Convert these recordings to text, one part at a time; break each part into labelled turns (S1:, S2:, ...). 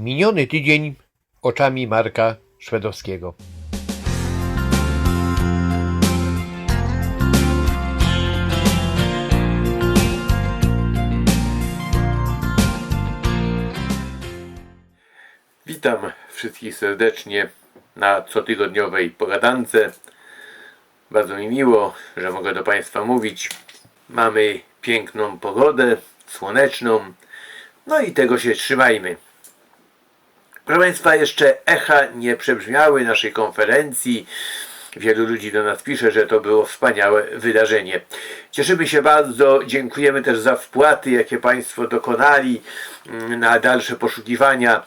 S1: Miniony tydzień oczami Marka Szwedowskiego.
S2: Witam wszystkich serdecznie na cotygodniowej pogadance. Bardzo mi miło, że mogę do Państwa mówić. Mamy piękną pogodę, słoneczną, no i tego się trzymajmy. Proszę Państwa, jeszcze echa nie przebrzmiały naszej konferencji. Wielu ludzi do nas pisze, że to było wspaniałe wydarzenie. Cieszymy się bardzo, dziękujemy też za wpłaty, jakie Państwo dokonali mm, na dalsze poszukiwania,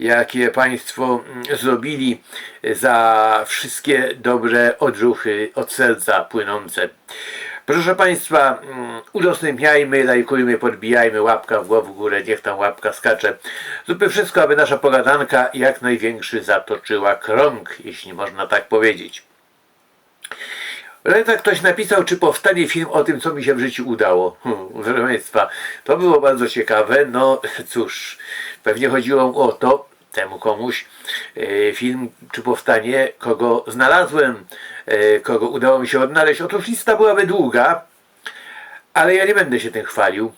S2: jakie Państwo mm, zrobili za wszystkie dobre odruchy od serca płynące. Proszę Państwa, mm, udostępniajmy, lajkujmy, podbijajmy, łapka w głowę w górę, niech tam łapka skacze. Zróbmy wszystko, aby nasza pogadanka jak największy zatoczyła krąg, jeśli można tak powiedzieć. Tak ktoś napisał, czy powstanie film o tym, co mi się w życiu udało. Hmm, proszę Państwa, to było bardzo ciekawe. No cóż, pewnie chodziło o to, temu komuś, e, film, czy powstanie, kogo znalazłem, kogo udało mi się odnaleźć. Otóż lista byłaby długa, ale ja nie będę się tym chwalił.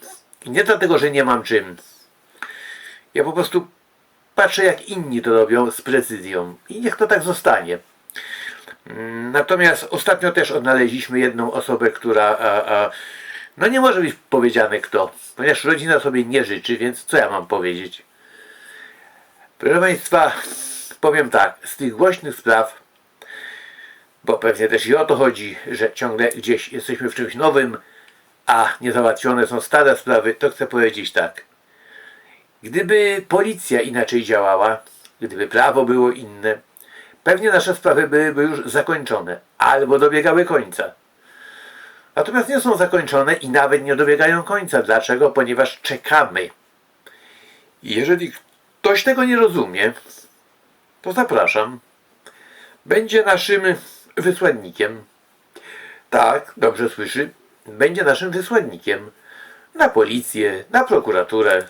S2: Nie dlatego, że nie mam czym. Ja po prostu patrzę, jak inni to robią z precyzją. I niech to tak zostanie. Mm, Natomiast ostatnio też odnaleźliśmy jedną osobę, która a, a, no nie może być powiedziane kto, ponieważ rodzina sobie nie życzy, więc co ja mam powiedzieć? Proszę Państwa, powiem tak, z tych głośnych spraw, bo pewnie też i o to chodzi, że ciągle gdzieś jesteśmy w czymś nowym, a niezałatwione są stare sprawy, to chcę powiedzieć tak. Gdyby policja inaczej działała, gdyby prawo było inne, pewnie nasze sprawy byłyby już zakończone albo dobiegały końca. Natomiast nie są zakończone i nawet nie dobiegają końca. Dlaczego? Ponieważ czekamy. Jeżeli ktoś tego nie rozumie, to zapraszam. Będzie naszym wysłannikiem. Tak, dobrze słyszy. Będzie naszym wysłannikiem na policję, na prokuraturę.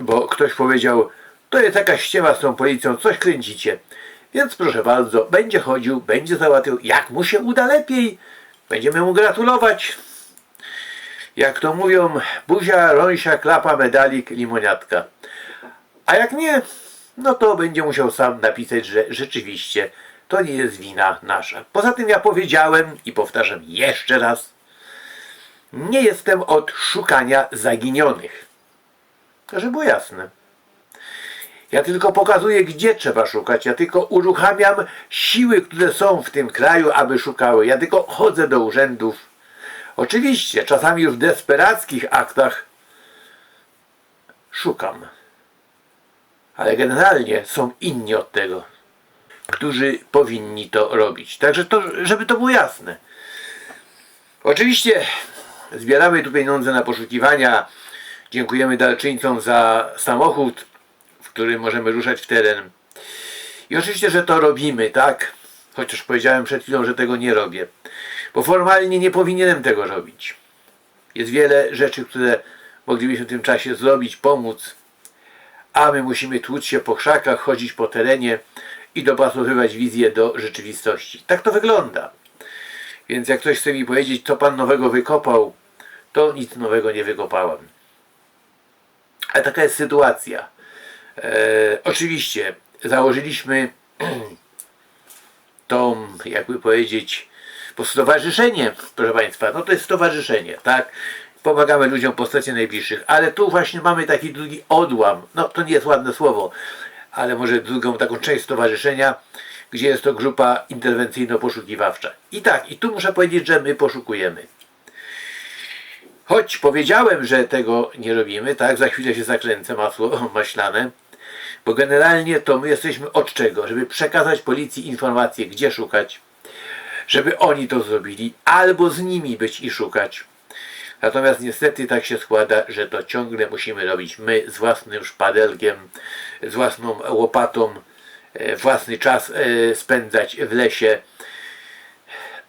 S2: Bo ktoś powiedział, to jest jakaś ściema z tą policją, coś kręcicie. Więc proszę bardzo, będzie chodził, będzie załatwiał, jak mu się uda lepiej. Będziemy mu gratulować. Jak to mówią, buzia, rąsia, klapa, medalik, limoniatka. A jak nie, no to będzie musiał sam napisać, że rzeczywiście to nie jest wina nasza. Poza tym ja powiedziałem i powtarzam jeszcze raz, nie jestem od szukania zaginionych. Żeby było jasne. Ja tylko pokazuję, gdzie trzeba szukać. Ja tylko uruchamiam siły, które są w tym kraju, aby szukały. Ja tylko chodzę do urzędów. Oczywiście, czasami już w desperackich aktach szukam. Ale generalnie są inni od tego, którzy powinni to robić. Także to, żeby to było jasne. Oczywiście zbieramy tu pieniądze na poszukiwania. Dziękujemy dalczyńcom za samochód, w którym możemy ruszać w teren. I oczywiście, że to robimy, tak? Chociaż powiedziałem przed chwilą, że tego nie robię. Bo formalnie nie powinienem tego robić. Jest wiele rzeczy, które moglibyśmy w tym czasie zrobić, pomóc. A my musimy tłuc się po krzakach, chodzić po terenie i dopasowywać wizję do rzeczywistości. Tak to wygląda. Więc jak ktoś chce mi powiedzieć, co pan nowego wykopał, to nic nowego nie wykopałem. Ale taka jest sytuacja. E, oczywiście założyliśmy tą, jakby powiedzieć, bo stowarzyszenie, proszę Państwa, no to jest stowarzyszenie, tak? Pomagamy ludziom po stracie najbliższych, ale tu właśnie mamy taki drugi odłam, no to nie jest ładne słowo, ale może drugą taką część stowarzyszenia, gdzie jest to grupa interwencyjno-poszukiwawcza. I tak, i tu muszę powiedzieć, że my poszukujemy. Choć powiedziałem, że tego nie robimy, tak, za chwilę się zakręcę masło maślane, bo generalnie to my jesteśmy od czego? Żeby przekazać policji informacje, gdzie szukać, żeby oni to zrobili, albo z nimi być i szukać. Natomiast niestety tak się składa, że to ciągle musimy robić my z własnym szpadelkiem, z własną łopatą, e, własny czas e, spędzać w lesie,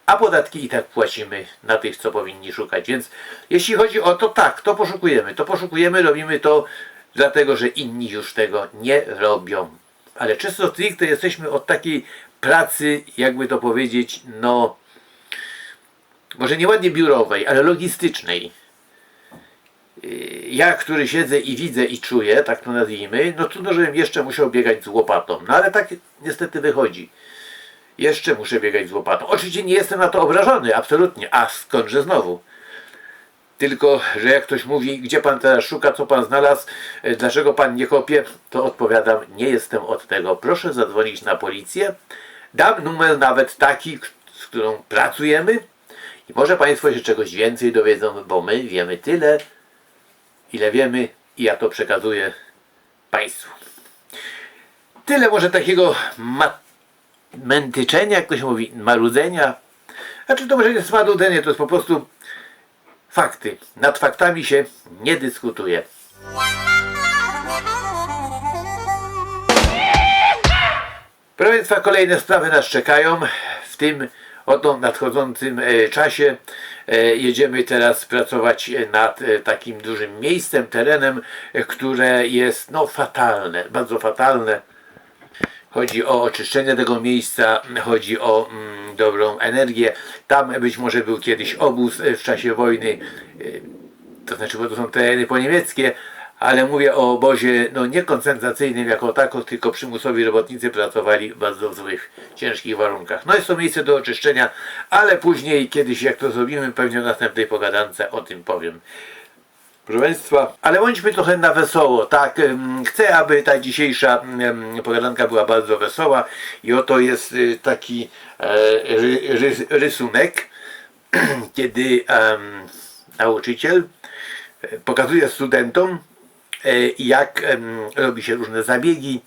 S2: a podatki i tak płacimy na tych, co powinni szukać. Więc jeśli chodzi o to, tak, to poszukujemy. To poszukujemy, robimy to dlatego że inni już tego nie robią. Ale czysto stricte jesteśmy od takiej pracy, jakby to powiedzieć, no, może nieładnie biurowej, ale logistycznej. Ja, który siedzę i widzę i czuję, tak to nazwijmy, no trudno, żebym jeszcze musiał biegać z łopatą. No ale tak niestety wychodzi. Jeszcze muszę biegać z łopatą. Oczywiście nie jestem na to obrażony, absolutnie. A skądże znowu? Tylko, że jak ktoś mówi, gdzie pan teraz szuka, co pan znalazł, e, dlaczego pan nie kopie, to odpowiadam, nie jestem od tego. Proszę zadzwonić na policję. Dam numer nawet taki, z którą pracujemy może państwo się czegoś więcej dowiedzą, bo my wiemy tyle, ile wiemy i ja to przekazuję państwu. Tyle może takiego ma- mętyczenia, jak to się mówi, marudzenia. Znaczy to może nie jest marudzenie, to jest po prostu fakty. Nad faktami się nie dyskutuje. Proszę Państwa, kolejne sprawy nas czekają. W tym oto nadchodzącym e, czasie e, jedziemy teraz pracować e, nad takim dużym miejscem, terenem, które jest no fatalne, bardzo fatalne. Chodzi o oczyszczenie tego miejsca, chodzi o mm, dobrą energię. Tam być może był kiedyś obóz w czasie wojny, to znaczy, bo to są tereny poniemieckie, ale mówię o obozie no, nie koncentracyjnym jako tako, tylko przymusowi robotnicy pracowali w bardzo złych, ciężkich warunkach. No jest to miejsce do oczyszczenia, ale później, kiedyś jak to zrobimy, pewnie w następnej pogadance o tym powiem. Proszę Państwa, ale bądźmy trochę na wesoło, tak? Chcę, aby ta dzisiejsza pogadanka była bardzo wesoła i oto jest y, taki e, ry, rys, rysunek, kiedy nauczyciel e, pokazuje studentom, jak em, robi się różne zabiegi,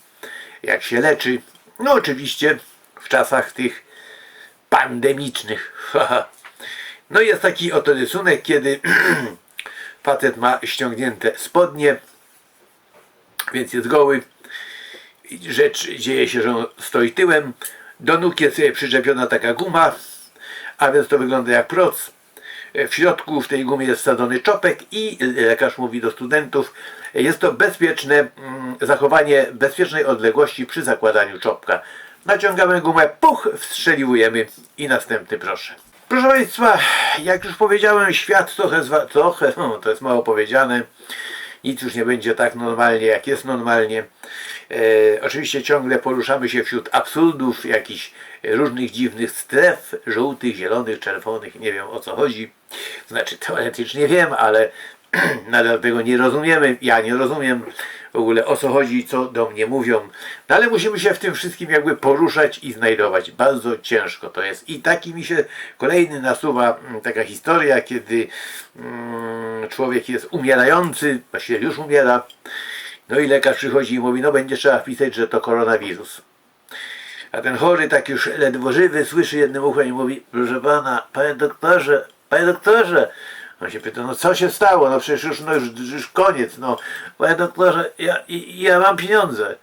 S2: jak się leczy. No oczywiście w czasach tych pandemicznych. No jest taki oto rysunek, kiedy facet ma ściągnięte spodnie, więc jest goły. Rzecz dzieje się, że on stoi tyłem. Do nóg jest sobie przyczepiona taka guma, a więc to wygląda jak proc. W środku w tej gumie jest wsadzony czopek i lekarz mówi do studentów, jest to bezpieczne mm, zachowanie bezpiecznej odległości przy zakładaniu czopka. Naciągamy gumę, puch, wstrzeliwujemy i następny proszę. Proszę Państwa, jak już powiedziałem, świat trochę, trochę no, to jest mało powiedziane, nic już nie będzie tak normalnie, jak jest normalnie. E, oczywiście ciągle poruszamy się wśród absurdów, jakichś różnych dziwnych stref, żółtych, zielonych, czerwonych, nie wiem o co chodzi. Znaczy teoretycznie wiem, ale nadal tego nie rozumiemy, ja nie rozumiem w ogóle o co chodzi, co do mnie mówią. No ale musimy się w tym wszystkim jakby poruszać i znajdować. Bardzo ciężko to jest. I taki mi się kolejny nasuwa mm, taka historia, kiedy mm, człowiek jest umierający, właściwie już umiera. No i lekarz przychodzi i mówi, no będzie trzeba wpisać, że to koronawirus. A ten chory, tak już ledwo żywy, słyszy jednym uchem i mówi, proszę pana, panie doktorze, panie doktorze. On się pyta, no co się stało? No przecież już, no już, już koniec, no. Panie doktorze, ja, ja mam pieniądze.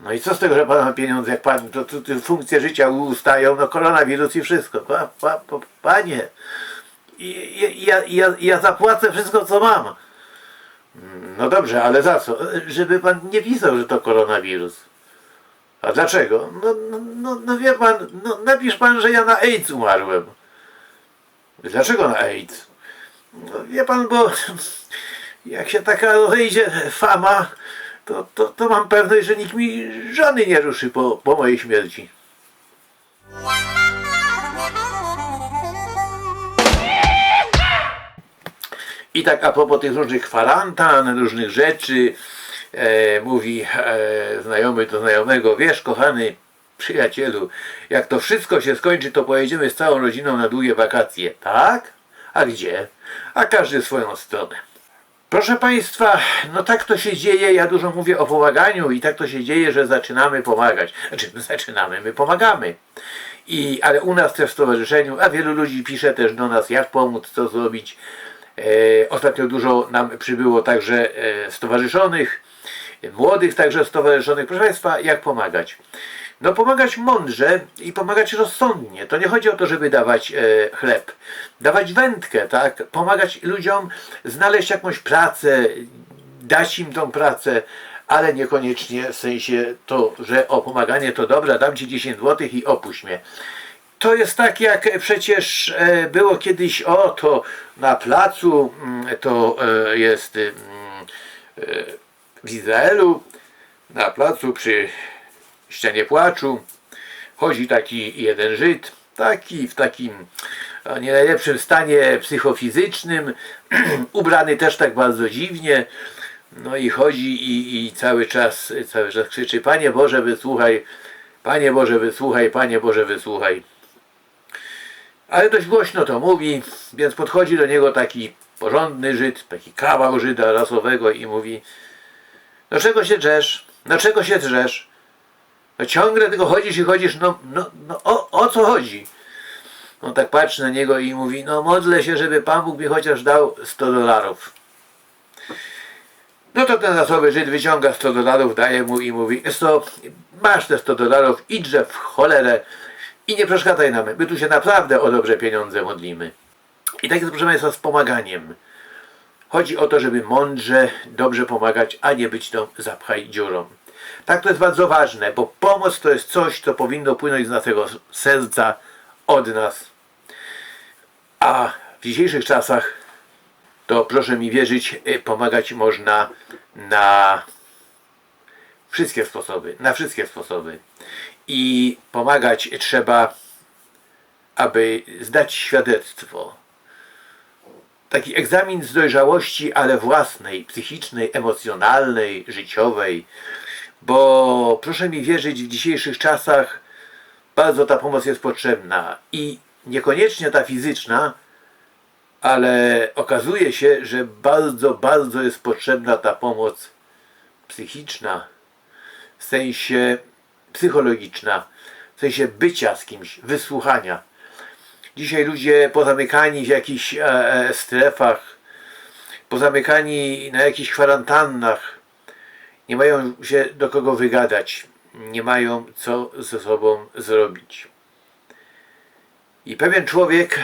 S2: No i co z tego, że pan ma pieniądze, jak pan, to, to, to funkcje życia ustają, no koronawirus i wszystko. Pa, pa, pa, panie, i- ja, ja, ja zapłacę wszystko, co mam. No dobrze, ale za co? Żeby pan nie pisał, że to koronawirus. A dlaczego? No, no, no, no wie pan, no, napisz pan, że ja na AIDS umarłem. Dlaczego na AIDS? No, wie pan, bo jak się taka rozejdzie fama, to, to, to mam pewność, że nikt mi żony nie ruszy po, po mojej śmierci. I tak a propos tych różnych kwarantan, różnych rzeczy, e, mówi e, znajomy do znajomego, wiesz kochany przyjacielu, jak to wszystko się skończy, to pojedziemy z całą rodziną na długie wakacje. Tak? A gdzie? A każdy swoją stronę. Proszę Państwa, no tak to się dzieje, ja dużo mówię o pomaganiu i tak to się dzieje, że zaczynamy pomagać. Znaczy, my zaczynamy, my pomagamy. I, ale u nas też w stowarzyszeniu, a wielu ludzi pisze też do nas, jak pomóc, co zrobić. E, ostatnio dużo nam przybyło także e, stowarzyszonych, młodych także stowarzyszonych. Proszę Państwa, jak pomagać? No pomagać mądrze i pomagać rozsądnie. To nie chodzi o to, żeby dawać e, chleb. Dawać wędkę, tak? Pomagać ludziom znaleźć jakąś pracę, dać im tą pracę, ale niekoniecznie w sensie to, że o pomaganie to dobra, dam ci 10 zł i opuść mnie. To jest tak, jak przecież e, było kiedyś, o to na placu, mm, to e, jest mm, e, w Izraelu, na placu przy ścianie płaczu, chodzi taki jeden Żyd, taki w takim o, nie najlepszym stanie psychofizycznym, ubrany też tak bardzo dziwnie, no i chodzi i, i cały czas, cały czas krzyczy, Panie Boże wysłuchaj, Panie Boże wysłuchaj, Panie Boże wysłuchaj. Ale dość głośno to mówi, więc podchodzi do niego taki porządny Żyd, taki kawał Żyda rasowego i mówi No czego się drzesz? No czego się drzesz? No ciągle tylko chodzisz i chodzisz, no, no, no o, o co chodzi? On tak patrzy na niego i mówi, no modlę się, żeby Pan Bóg mi chociaż dał 100 dolarów. No to ten rasowy Żyd wyciąga 100 dolarów, daje mu i mówi, jest to, masz te 100 dolarów, idźże w cholerę i nie przeszkadzaj nam, my tu się naprawdę o dobre pieniądze modlimy. I tak jest, proszę Państwa, z pomaganiem. Chodzi o to, żeby mądrze, dobrze pomagać, a nie być tą zapchaj dziurą. Tak to jest bardzo ważne, bo pomoc to jest coś, co powinno płynąć z naszego serca, od nas. A w dzisiejszych czasach to proszę mi wierzyć, y, pomagać można na wszystkie sposoby, na wszystkie sposoby. I pomagać trzeba, aby zdać świadectwo. Taki egzamin z dojrzałości, ale własnej, psychicznej, emocjonalnej, życiowej. Bo proszę mi wierzyć, w dzisiejszych czasach bardzo ta pomoc jest potrzebna i niekoniecznie ta fizyczna, ale okazuje się, że bardzo, bardzo jest potrzebna ta pomoc psychiczna, w sensie psychologiczna, w sensie bycia z kimś, wysłuchania. Dzisiaj ludzie pozamykani w jakichś e, e, strefach, pozamykani na jakichś kwarantannach, nie mają się do kogo wygadać, nie mają co ze sobą zrobić. I pewien człowiek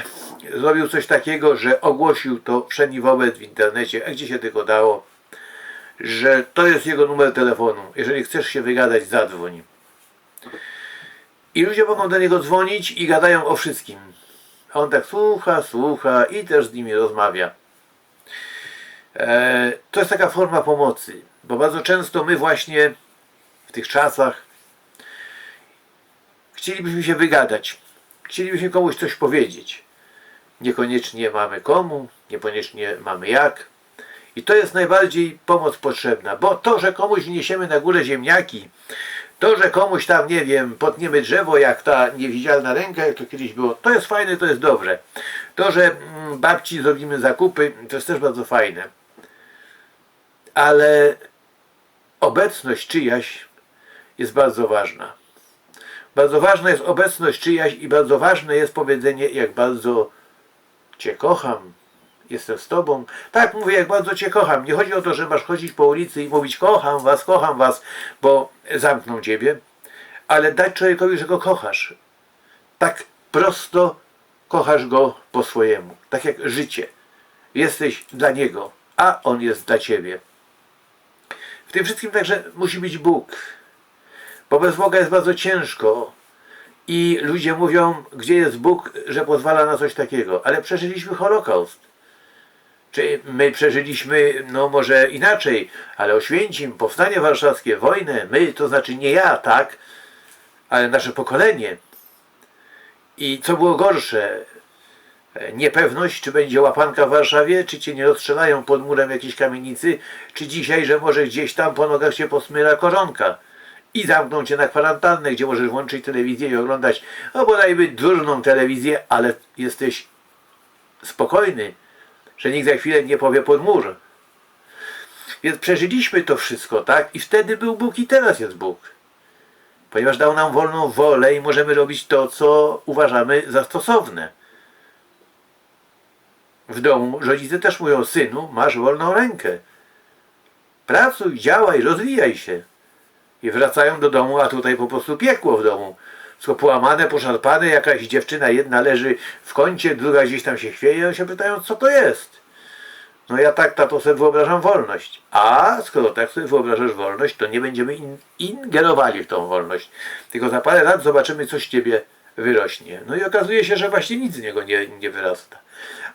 S2: zrobił coś takiego, że ogłosił to wszędzie wobec w internecie, a gdzie się tylko dało, że to jest jego numer telefonu. Jeżeli chcesz się wygadać, zadzwoń. I ludzie mogą do niego dzwonić i gadają o wszystkim. A on tak słucha, słucha i też z nimi rozmawia. E, to jest taka forma pomocy, bo bardzo często my właśnie w tych czasach chcielibyśmy się wygadać, chcielibyśmy komuś coś powiedzieć. Niekoniecznie mamy komu, niekoniecznie mamy jak. I to jest najbardziej pomoc potrzebna, bo to, że komuś niesiemy na górę ziemniaki, to, że komuś tam, nie wiem, potniemy drzewo, jak ta niewidzialna ręka, jak to kiedyś było, to jest fajne, to jest dobre. To, że mm, babci zrobimy zakupy, to jest też bardzo fajne. Ale obecność czyjaś jest bardzo ważna. Bardzo ważna jest obecność czyjaś i bardzo ważne jest powiedzenie, jak bardzo Cię kocham, jestem z Tobą. Tak mówię, jak bardzo Cię kocham. Nie chodzi o to, że masz chodzić po ulicy i mówić kocham Was, kocham Was, bo zamkną Ciebie, ale dać człowiekowi, że go kochasz. Tak prosto kochasz go po swojemu. Tak jak życie. Jesteś dla Niego, a On jest dla Ciebie. W tym wszystkim także musi być Bóg. Bo bez Boga jest bardzo ciężko. I ludzie mówią, gdzie jest Bóg, że pozwala na coś takiego. Ale przeżyliśmy Holokaust. Czy my przeżyliśmy, no może inaczej, ale Oświęcim, Powstanie Warszawskie, wojnę, my, to znaczy nie ja, tak, ale nasze pokolenie. I co było gorsze, niepewność, czy będzie łapanka w Warszawie, czy cię nie rozstrzelają pod murem jakiejś kamienicy, czy dzisiaj, że może gdzieś tam po nogach się posmyra koronka i zamkną cię na kwarantannę, gdzie możesz włączyć telewizję i oglądać, no bodajby durną telewizję, ale jesteś spokojny, że nikt za chwilę nie powie pod mur. Więc przeżyliśmy to wszystko, tak? I wtedy był Bóg i teraz jest Bóg. Ponieważ dał nam wolną wolę i możemy robić to, co uważamy za stosowne. W domu rodzice też mówią, synu, masz wolną rękę. Pracuj, działaj, rozwijaj się. I wracają do domu, a tutaj po prostu piekło w domu. Wszystko połamane, poszarpane, jakaś dziewczyna jedna leży w kącie, druga gdzieś tam się chwieje, a się pytają, co to jest. No ja tak, tato sobie wyobrażam wolność. A skoro tak sobie wyobrażasz wolność, to nie będziemy in, ingerowali w tą wolność. Tylko za parę lat zobaczymy, co z ciebie wyrośnie. No i okazuje się, że właśnie nic z niego nie, nie wyrasta.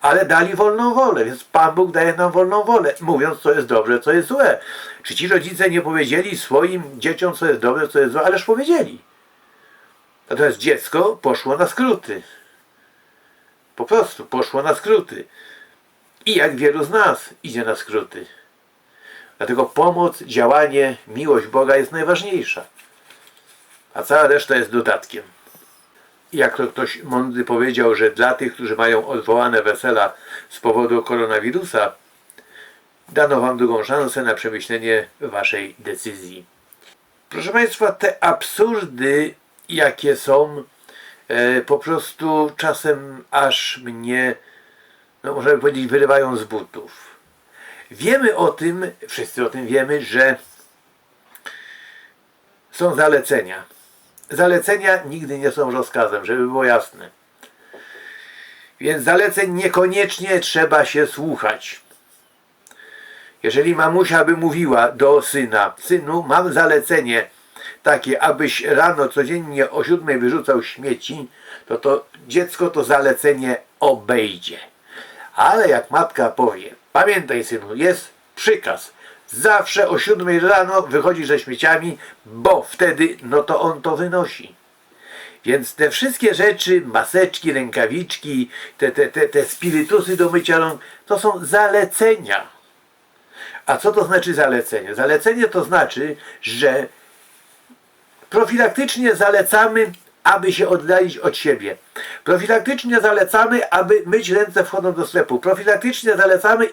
S2: Ale dali wolną wolę, więc Pan Bóg daje nam wolną wolę, mówiąc, co jest dobre, co jest złe. Czy ci rodzice nie powiedzieli swoim dzieciom, co jest dobre, co jest złe? Ależ powiedzieli. Natomiast dziecko poszło na skróty. Po prostu poszło na skróty. I jak wielu z nas idzie na skróty. Dlatego pomoc, działanie, miłość Boga jest najważniejsza. A cała reszta jest dodatkiem. Jak to ktoś mądry powiedział, że dla tych, którzy mają odwołane wesela z powodu koronawirusa, dano wam drugą szansę na przemyślenie waszej decyzji. Proszę Państwa, te absurdy, jakie są, e, po prostu czasem aż mnie, no możemy powiedzieć, wyrywają z butów. Wiemy o tym, wszyscy o tym wiemy, że są zalecenia. Zalecenia nigdy nie są rozkazem, żeby było jasne. Więc zaleceń niekoniecznie trzeba się słuchać. Jeżeli mamusia by mówiła do syna, synu, mam zalecenie takie, abyś rano codziennie o siódmej wyrzucał śmieci, to to dziecko to zalecenie obejdzie. Ale jak matka powie, pamiętaj synu, jest przykaz, zawsze o siódmej rano wychodzi ze śmieciami, bo wtedy, no to on to wynosi. Więc te wszystkie rzeczy, maseczki, rękawiczki, te, te, te, te spirytusy do mycia rąk, to są zalecenia. A co to znaczy zalecenie? Zalecenie to znaczy, że profilaktycznie zalecamy, aby się oddalić od siebie. Profilaktycznie zalecamy, aby myć ręce wchodząc do sklepu. Profilaktycznie zalecamy,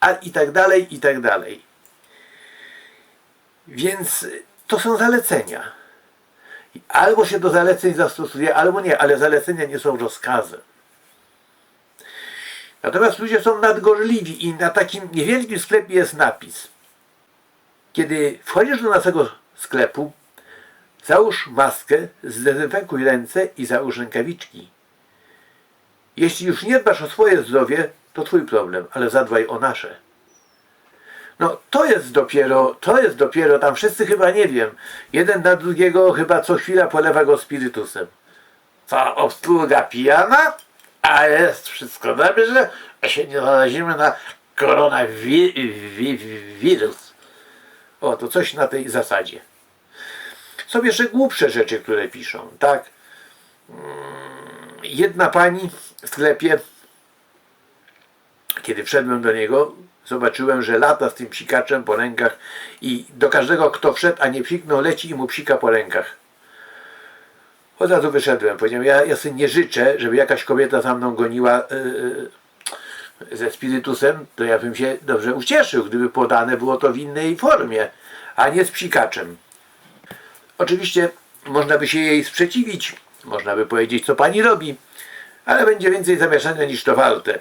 S2: a i tak dalej, i tak dalej. Więc to są zalecenia. Albo się do zaleceń zastosuje, albo nie, ale zalecenia nie są rozkazem. Natomiast ludzie są nadgorliwi i na takim niewielkim sklepie jest napis. Kiedy wchodzisz do naszego sklepu, załóż maskę, zdezynfekuj ręce i załóż rękawiczki. Jeśli już nie dbasz o swoje zdrowie, to twój problem, ale zadbaj o nasze. No to jest dopiero, to jest dopiero, tam wszyscy chyba nie wiem, jeden na drugiego chyba co chwila polewa go spirytusem. Co, obsługa pijana? A jest wszystko dobrze, a się nie zarazimy na koronawirus. O, to coś na tej zasadzie. Są jeszcze głupsze rzeczy, które piszą, tak? Mm, Jedna pani w sklepie, kiedy wszedłem do niego, zobaczyłem, że lata z tym psikaczem po rękach i do każdego, kto wszedł, a nie psiknął, leci i mu psika po rękach. Od razu wyszedłem. Powiedziałem, ja, ja sobie nie życzę, żeby jakaś kobieta za mną goniła yy, ze spirytusem, to ja bym się dobrze ucieszył, gdyby podane było to w innej formie, a nie z psikaczem. Oczywiście można by się jej sprzeciwić, można by powiedzieć, co pani robi, ale będzie więcej zamieszania niż to warte.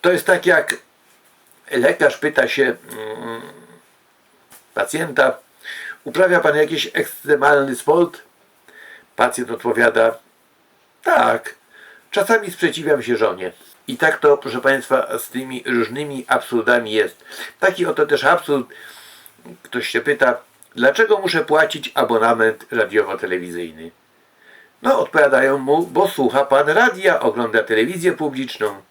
S2: To jest tak jak lekarz pyta się mm, pacjenta, uprawia pan jakiś ekstremalny sport? Pacjent odpowiada, tak, czasami sprzeciwiam się żonie. I tak to, proszę Państwa, z tymi różnymi absurdami jest. Taki oto też absurd, ktoś się pyta, dlaczego muszę płacić abonament radiowo-telewizyjny? No, odpowiadają mu, bo słucha pan radia, ogląda telewizję publiczną.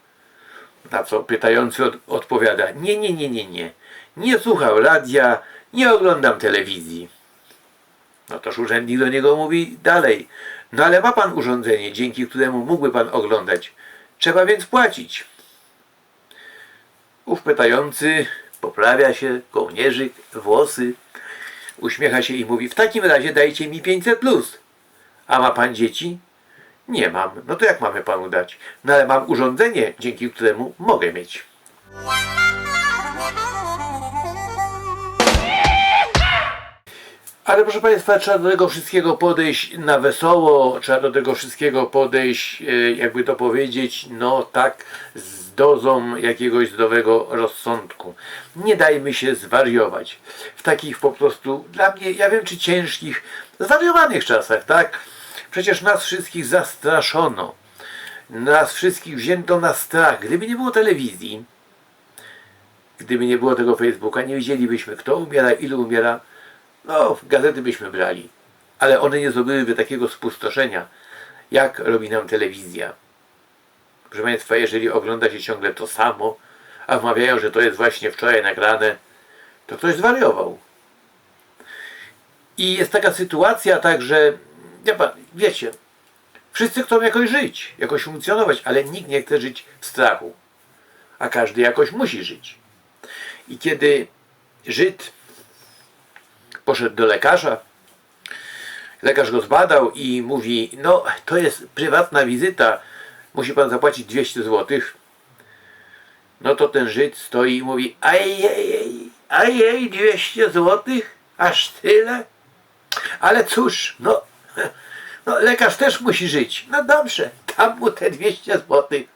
S2: Na co pytający od, odpowiada, nie, nie, nie, nie, nie. Nie słucham radia, nie oglądam telewizji. No toż urzędnik do niego mówi dalej. No ale ma pan urządzenie, dzięki któremu mógłby pan oglądać. Trzeba więc płacić. Ów pytający poprawia się, kołnierzyk, włosy, uśmiecha się i mówi, w takim razie dajcie mi 500 plus. A ma pan dzieci? Nie mam. No to jak mamy panu dać? No ale mam urządzenie, dzięki któremu mogę mieć. Ale proszę Państwa, trzeba do tego wszystkiego podejść na wesoło, trzeba do tego wszystkiego podejść, e, jakby to powiedzieć, no tak, z dozą jakiegoś zdrowego rozsądku. Nie dajmy się zwariować. W takich po prostu, dla mnie, ja wiem czy ciężkich, zwariowanych czasach, tak? Przecież nas wszystkich zastraszono. Nas wszystkich wzięto na strach. Gdyby nie było telewizji, gdyby nie było tego Facebooka, nie wiedzielibyśmy, kto umiera, ilu umiera. No, gazety byśmy brali, ale one nie zrobiłyby takiego spustoszenia, jak robi nam telewizja. Proszę Państwa, jeżeli ogląda się ciągle to samo, a wmawiają, że to jest właśnie wczoraj nagrane, to ktoś zwariował. I jest taka sytuacja, tak, że ja pa- wiecie, wszyscy chcą jakoś żyć, jakoś funkcjonować, ale nikt nie chce żyć w strachu. A każdy jakoś musi żyć. I kiedy Żyd poszedł do lekarza, lekarz go zbadał i mówi, no to jest prywatna wizyta, musi pan zapłacić 200 złotych. No to ten Żyd stoi i mówi, ajej, ajej, 200 złotych? Aż tyle? Ale cóż, no, no lekarz też musi żyć. No dobrze, dam mu te 200 złotych.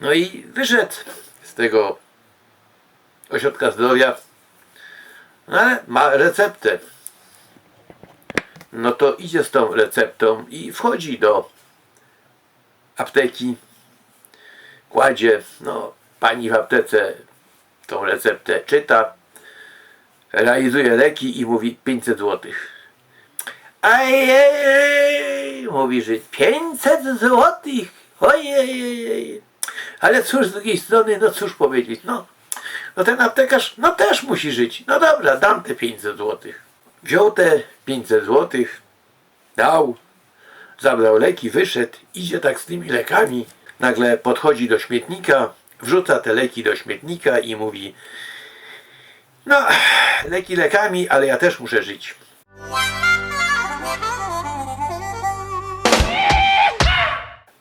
S2: No i wyszedł z tego ośrodka zdrowia, ale ma receptę. No to idzie z tą receptą i wchodzi do apteki, kładzie, no pani w aptece tą receptę czyta, realizuje leki i mówi 500 złotych. Ajej, mówi Żyd, 500 złotych, ojej, ale cóż z drugiej strony, no cóż powiedzieć, no, no ten aptekarz, no też musi żyć, no dobra, dam te 500 złotych. Wziął te 500 złotych, dał, zabrał leki, wyszedł, idzie tak z tymi lekami, nagle podchodzi do śmietnika, wrzuca te leki do śmietnika i mówi, no, leki lekami, ale ja też muszę żyć.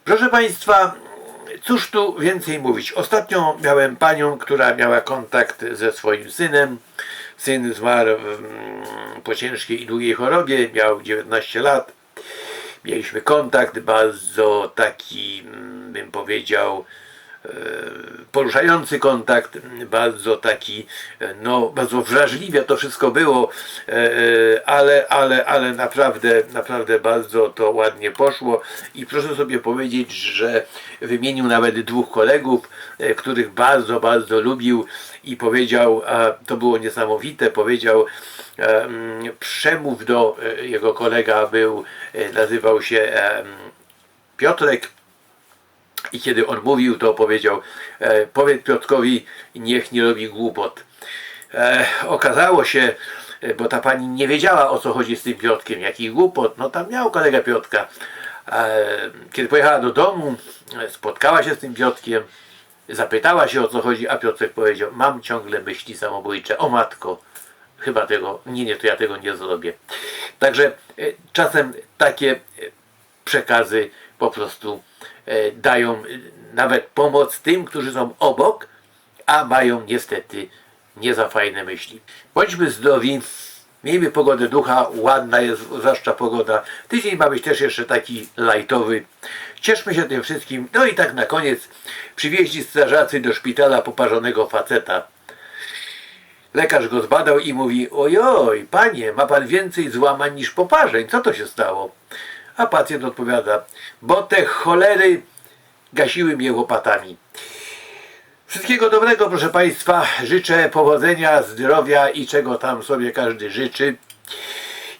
S2: Proszę Państwa, cóż tu więcej mówić? Ostatnio miałem panią, która miała kontakt ze swoim synem. Syn zmarł mm, po ciężkiej i długiej chorobie, miał 19 lat. Mieliśmy kontakt bardzo taki, mm, bym powiedział, poruszający kontakt, bardzo taki, e, no, bardzo wrażliwie to wszystko było, e, e, ale, ale, ale naprawdę, naprawdę bardzo to ładnie poszło. I proszę sobie powiedzieć, że wymienił nawet dwóch kolegów, e, których bardzo, bardzo lubił i powiedział, a to było niesamowite, powiedział, e, przemów do, e, jego kolega był, e, nazywał się Piotrek, i kiedy on mówił, to powiedział, e, powiedz Piotrkowi, niech nie robi głupot. E, okazało się, e, bo ta pani nie wiedziała o co chodzi z tym Piotkiem, jaki głupot, no tam miał kolega Piotka. E, kiedy pojechała do domu, e, spotkała się z tym Piotkiem, zapytała się o co chodzi, a Piotrek powiedział, mam ciągle myśli samobójcze, o matko, chyba tego, nie, nie, to ja tego nie zrobię. Także e, czasem takie e, przekazy po prostu dają e, nawet pomoc tym, którzy są obok, a mają niestety nie za fajne myśli. Bądźmy zdrowi, miejmy pogodę ducha, ładna jest zwłaszcza pogoda. Tydzień ma być też jeszcze taki lajtowy. Cieszmy się tym wszystkim. No i tak na koniec przywieźli strażacy do szpitala poparzonego faceta. Lekarz go zbadał i mówi, ojoj, panie, ma pan więcej złamań niż poparzeń, co to się stało? A pacjent odpowiada, bo te cholery gasiły mnie łopatami. Wszystkiego dobrego, proszę Państwa. Życzę powodzenia, zdrowia i czego tam sobie każdy życzy.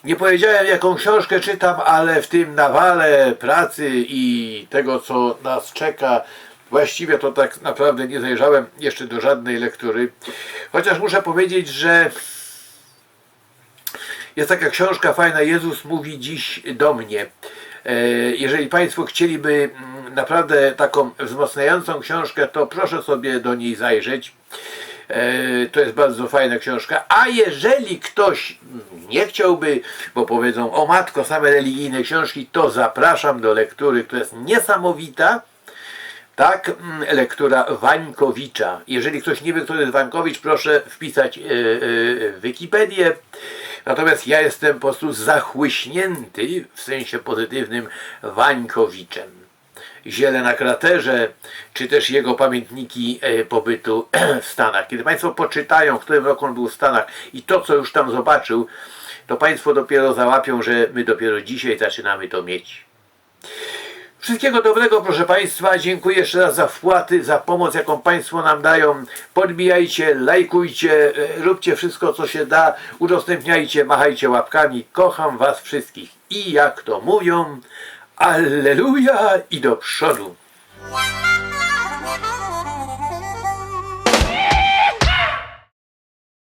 S2: Nie powiedziałem, jaką książkę czytam, ale w tym nawale pracy i tego, co nas czeka, właściwie to tak naprawdę nie zajrzałem jeszcze do żadnej lektury. Chociaż muszę powiedzieć, że jest taka książka fajna, Jezus mówi dziś do mnie. E, Jeżeli Państwo chcieliby mm, naprawdę taką wzmacniającą książkę, to proszę sobie do niej zajrzeć. E, To jest bardzo fajna książka. A jeżeli ktoś nie chciałby, bo powiedzą, o matko, same religijne książki, to zapraszam do lektury, która jest niesamowita. Tak, mm, lektura Wańkowicza. Jeżeli ktoś nie wie, kto to jest Wańkowicz, proszę wpisać e, e, w Wikipedię. Natomiast ja jestem po prostu zachłyśnięty w sensie pozytywnym Wańkowiczem. Ziele na kraterze, czy też jego pamiętniki e, pobytu w Stanach. Kiedy Państwo poczytają, w którym roku on był w Stanach i to, co już tam zobaczył, to Państwo dopiero załapią, że my dopiero dzisiaj zaczynamy to mieć. Wszystkiego dobrego, proszę Państwa. Dziękuję jeszcze raz za wpłaty, za pomoc, jaką Państwo nam dają. Podbijajcie, lajkujcie, e, róbcie wszystko, co się da. Udostępniajcie, machajcie łapkami. Kocham Was wszystkich. I jak to mówią, Alleluja i do przodu.